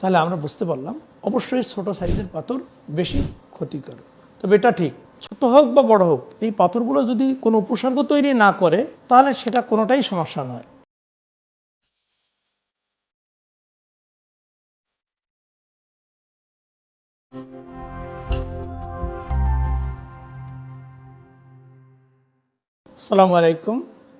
তাহলে আমরা বুঝতে পারলাম অবশ্যই ছোট সাইজের পাথর বেশি ক্ষতিকর। তবে এটা ঠিক। ছোট হোক বা বড় হোক এই পাথরগুলো যদি কোনো উপসর্গ তৈরি না করে তাহলে সেটা কোনোটাই সমস্যা নয়। আসসালামু আলাইকুম।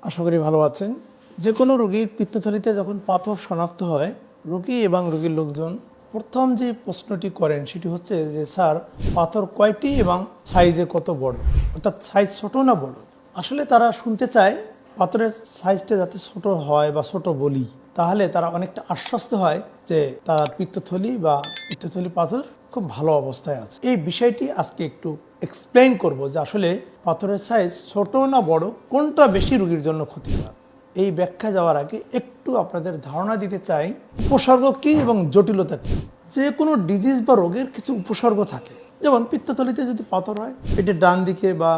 আশা করি ভালো আছেন। যে কোনো রোগীর পিত্তথলিতে যখন পাথর শনাক্ত হয় রোগী এবং রোগীর লোকজন প্রথম যে প্রশ্নটি করেন সেটি হচ্ছে যে, স্যার, পাথর কয়টি এবং সাইজে কত বড়? অর্থাৎ সাইজ ছোট না বড়? আসলে তারা শুনতে চায় পাথরের সাইজটা যাতে ছোট হয় বা ছোট বলি। তাহলে তারা অনেকটা আশ্বস্ত হয় যে, তার পিত্তথলি বা পিত্তথলি পাথর খুব ভালো অবস্থায় আছে। এই বিষয়টি আজকে একটু এক্সপ্লেন করব যে আসলে পাথরের সাইজ ছোট না বড়, কোনটা বেশি রুগীর জন্য ক্ষতিকর? এই ব্যাখ্যা যাওয়ার আগে একটু আপনাদের ধারণা দিতে চাই, উপসর্গ কী এবং জটিলতা কী? যে কোনো ডিজিজ বা রোগের কিছু উপসর্গ থাকে। যেমন পিত্তথলিতে যদি পাথর হয় পেটের ডান দিকে বা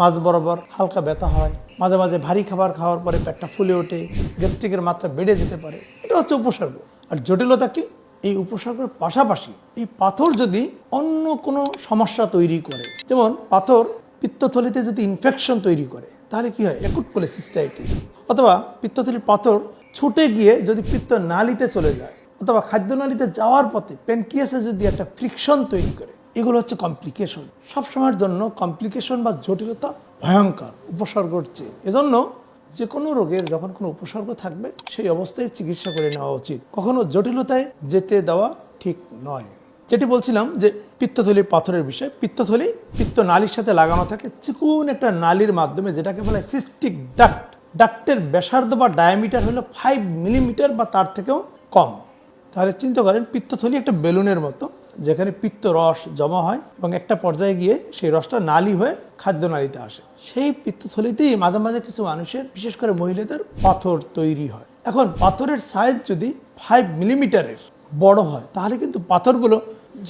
মাঝ বরাবর হালকা ব্যথা হয়, মাঝে মাঝে ভারী খাবার খাওয়ার পরে পেটটা ফুলে ওঠে গ্যাস্ট্রিকের মাত্রা বেড়ে যেতে পারে, এটা হচ্ছে উপসর্গ। আর জটিলতা কি? এই উপসর্গের পাশাপাশি এই পাথর যদি অন্য কোনো সমস্যা তৈরি করে, যেমন পাথর পিত্তথলিতে যদি ইনফেকশন তৈরি করে, তাহলে কি হয়? একুট কোলেসিস্টাইটিস অথবা পিত্তথলির পাথর ছুটে গিয়ে যদি পিত্ত নালিতে চলে যায়, অথবা খাদ্যনালীতে যাওয়ার পথে প্যানক্রিয়াসে যদি একটা ফ্রিকশন তৈরি করে, এগুলো হচ্ছে কমপ্লিকেশন সবসময়ের জন্য কমপ্লিকেশন বা জটিলতা ভয়ঙ্কর উপসর্গ হচ্ছে এজন্য যে কোনো রোগের যখন কোনো উপসর্গ থাকবে, সেই অবস্থায় চিকিৎসা করে নেওয়া উচিত। কখনো জটিলতায় যেতে দেওয়া ঠিক নয়। যেটি বলছিলাম যে পিত্তথলির পাথরের বিষয়, পিত্তথলি পিত্ত নালীর সাথে লাগানো থাকে, চিকুন একটা নালীর মাধ্যমে যেটাকে বলে সিস্টিক ডাক্ট ডাক্টের ব্যাসার্ধ বা ডায়ামিটার হলো ফাইভ মিলিমিটার বা তার থেকেও কম। তাহলে চিন্তা করেন, পিত্তথলি একটা বেলুনের মতো, যেখানে পিত্ত রস জমা হয় এবং একটা পর্যায়ে গিয়ে সেই রসটা নালি হয়ে খাদ্য নালীতে আসে। সেই পিত্তথলিতেই মাঝে মাঝে কিছু মানুষের, বিশেষ করে মহিলাদের, পাথর তৈরি হয়। এখন পাথরের সাইজ যদি ফাইভ মিলিমিটারের বড় হয়, তাহলে কিন্তু পাথরগুলো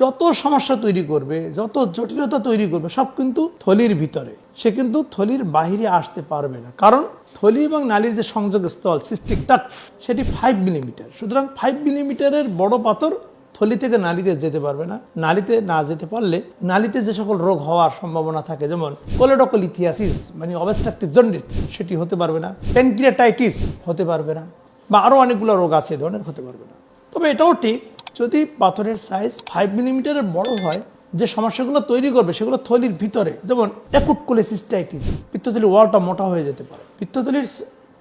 যত সমস্যা তৈরি করবে, যত জটিলতা তৈরি করবে, সব কিন্তু থলির ভিতরে। সে কিন্তু থলির বাহিরে আসতে পারবে না। কারণ থলি এবং নালীর যে সংযোগ স্থল, সিস্টিক টাক সেটি ফাইভ মিলিমিটার সুতরাং ফাইভ মিলিমিটারের বড় পাথর থলি থেকে নালীতে যেতে পারবে না। নালীতে না যেতে পারলে নালীতে যে সকল রোগ হওয়ার সম্ভাবনা থাকে, যেমন কোলেডোকোলিথিয়াসিস মানে অবস্ট্রাকটিভ জন্ডিস সেটি হতে পারবে না। প্যানক্রিয়াটাইটিস হতে পারবে না। বা আরও অনেকগুলো রোগ আছে ধরনের হতে পারবে না। তবে এটাও ঠিক যদি পাথরের সাইজ ফাইভ মিলিমিটারের বড় হয়, যে সমস্যাগুলো তৈরি করবে সেগুলো থলির ভিতরে, যেমন একুট কোলেসিস্টাইটিস পিত্তথলির ওয়ালটা মোটা হয়ে যেতে পারে। পিত্তথলির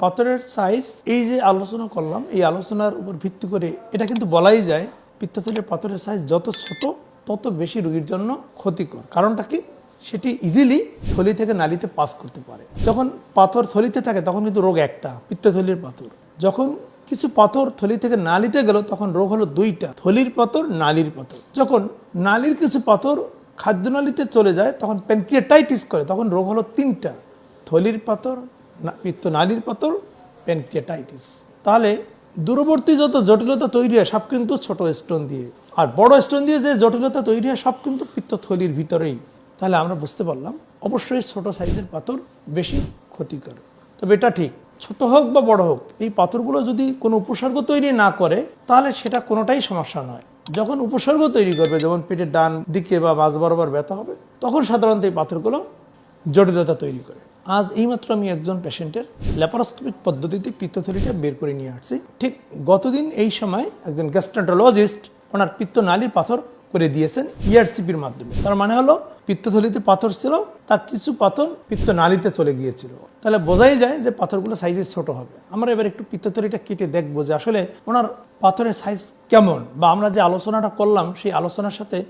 পাথরের সাইজ এই যে আলোচনা করলাম, এই আলোচনার উপর ভিত্তি করে এটা কিন্তু বলাই যায়, পিত্তথলির পাথরের সাইজ যত ছোট, তত বেশি রোগীর জন্য ক্ষতিকর। কারণটা কি? সেটি ইজিলি থলি থেকে নালিতে পাস করতে পারে। যখন পাথর থলিতে থাকে, তখন কিন্তু রোগ একটা, পিত্তথলির পাথর। যখন কিছু পাথর থলি থেকে নালীতে গেল, তখন রোগ হলো দুইটা, থলির পাথর, নালির পাথর। যখন নালির কিছু পাথর খাদ্যনালীতে চলে যায়, তখন প্যানক্রিয়াটাইটিস করে, তখন রোগ হলো তিনটা, থলির পাথর পিত্ত নালীর পাথর প্যানক্রিয়াটাইটিস তাহলে দূরবর্তী যত জটিলতা তৈরি হয়, সব কিন্তু ছোট স্টোন দিয়ে। আর বড় স্টোন দিয়ে যে জটিলতা তৈরি হয়, সব কিন্তু পিত্তথলির ভিতরেই। তাহলে আমরা বুঝতে পারলাম, অবশ্যই ছোট সাইজের পাথর বেশি ক্ষতিকর। তবে এটা ঠিক ছোট হোক বা বড় হোক, এই পাথরগুলো যদি কোনো উপসর্গ তৈরি না করে, তাহলে সেটা কোনোটাই সমস্যা নয়। যখন উপসর্গ তৈরি করবে, যেমন পেটের ডান দিকে বা মাঝ বরাবর ব্যথা হবে, তখন সাধারণত এই পাথরগুলো জটিলতা তৈরি করে। আজ এইমাত্র আমি একজন পেশেন্টের ল্যাপারোস্কোপিক পদ্ধতিতে পিত্তথলিটা বের করে নিয়ে আসছি। ঠিক গতদিন এই সময় একজন গ্যাস্ট্রান্টোলজিস্ট ওনার পিত্ত নালীর পাথর করে দিয়েছেন ইআরসিপির মাধ্যমে। তার মানে হলো, পিত্তথলিতে পাথর ছিল, তার কিছু পাথর পিত্ত নালীতে চলে গিয়েছিল। তাহলে বোঝাই যায় যে পাথরগুলো সাইজে ছোট হবে। আমরা এবার একটু পিত্তথলিটা কেটে দেখব যে আসলে ওনার পাথরের সাইজ কেমন, বা আমরা যে আলোচনাটা করলাম, সেই আলোচনার সাথে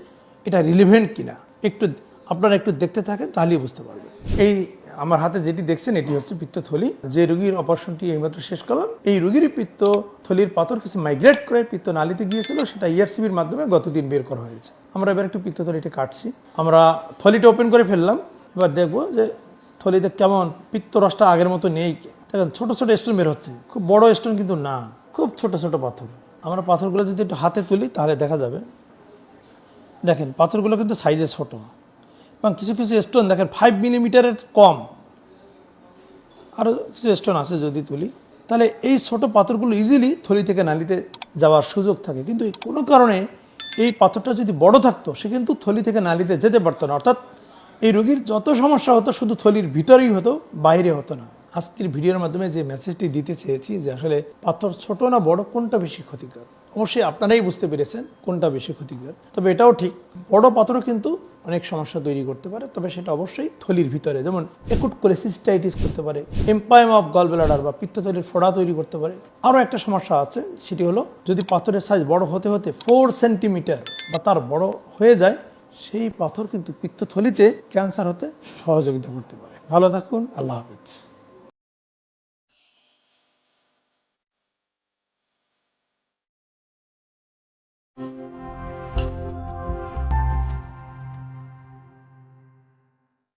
এটা রিলিভেন্ট কিনা। একটু, আপনারা একটু দেখতে থাকেন, তাহলেই বুঝতে পারবেন। এই আমার হাতে যেটি দেখছেন, এটি হচ্ছে পিত্তথলি। যে রুগীর অপারেশনটি এইমাত্র শেষ করলাম, এই রোগীর পিত্তথলির পাথর কিছু মাইগ্রেট করে পিত্ত নালিতে গিয়েছিল, সেটা ইআরসিবির মাধ্যমে গতদিন বের করা হয়েছে। আমরা এবার একটু পিত্তথলিটা কাটছি। আমরা থলিটা ওপেন করে ফেললাম, এবার দেখব যে থলিতে কেমন পিত্তরসটা আগের মতো নেই। দেখেন, ছোটো ছোটো স্টোন বের হচ্ছে, খুব বড় স্টোন কিন্তু না, খুব ছোট ছোট পাথর। আমরা পাথরগুলো যদি একটু হাতে তুলি, তাহলে দেখা যাবে। দেখেন, পাথরগুলো কিন্তু সাইজে ছোট। এবং কিছু কিছু স্টোন দেখেন ফাইভ মিলিমিটারের কম। আরও কিছু স্টোন আছে যদি তুলি, তাহলে এই ছোট পাথরগুলো ইজিলি থলি থেকে নালিতে যাওয়ার সুযোগ থাকে। কিন্তু কোনো কারণে এই পাথরটা যদি বড় থাকতো, সে কিন্তু থলি থেকে নালিতে যেতে পারতো না। অর্থাৎ এই রোগীর যত সমস্যা হতো, শুধু থলির ভিতরেই হতো, বাইরে হতো না। আজকের ভিডিওর মাধ্যমে যে মেসেজটি দিতে চেয়েছি যে আসলে পাথর ছোট না বড়, কোনটা বেশি ক্ষতিকর? অবশ্যই আপনারাই বুঝতে পেরেছেন কোনটা বেশি ক্ষতিকর। তবে এটাও ঠিক, বড় পাথরও কিন্তু অনেক সমস্যা তৈরি করতে পারে, তবে সেটা অবশ্যই থলির ভিতরে, যেমন একুট কোলেসিস্টাইটিস করতে পারে, এম্পায়াম অফ গল ব্লাডার বা পিত্তথলির ফোড়া তৈরি করতে পারে। আরও একটা সমস্যা আছে, সেটি হলো যদি পাথরের সাইজ বড় হতে হতে ফোর সেন্টিমিটার বা তার বড় হয়ে যায়, সেই পাথর কিন্তু পিত্তথলিতে ক্যান্সার হতে সহযোগিতা করতে পারে। ভালো থাকুন, আল্লাহ হাফিজ।